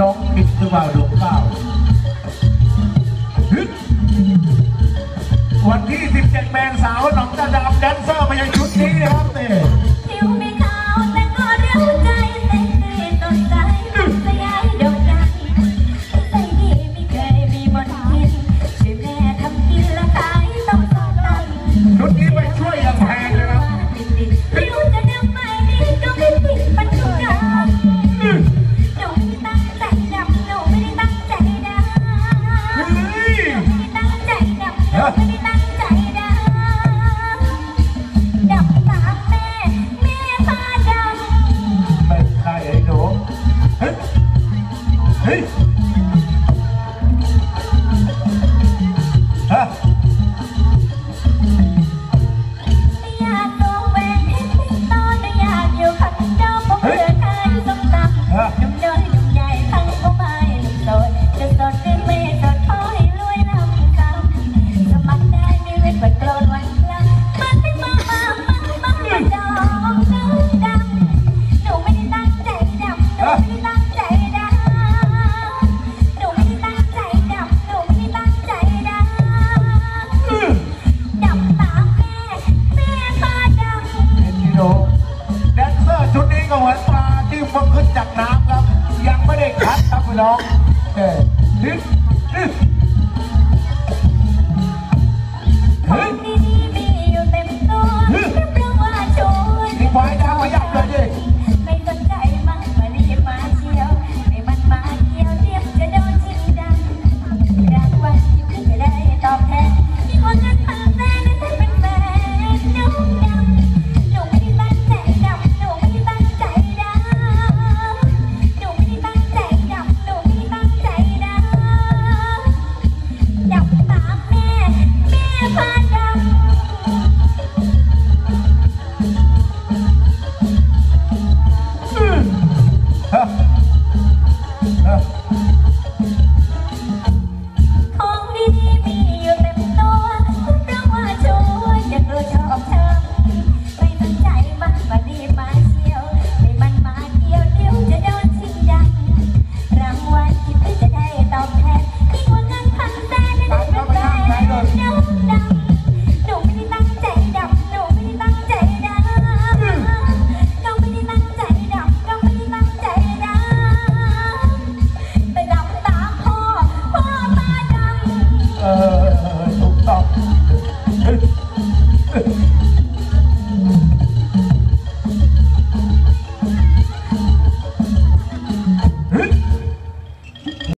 ร้องผิดหรือเปล่าหลวงเปล่าวันที่ 17 แมงสาวหนองจะดำแดนเซอร์มาในชุดนี้นะครับเนี่ย Peace. เพิ่งขึ้นจากน้ำครับ ยังไม่ได้คัดครับพี่น้อง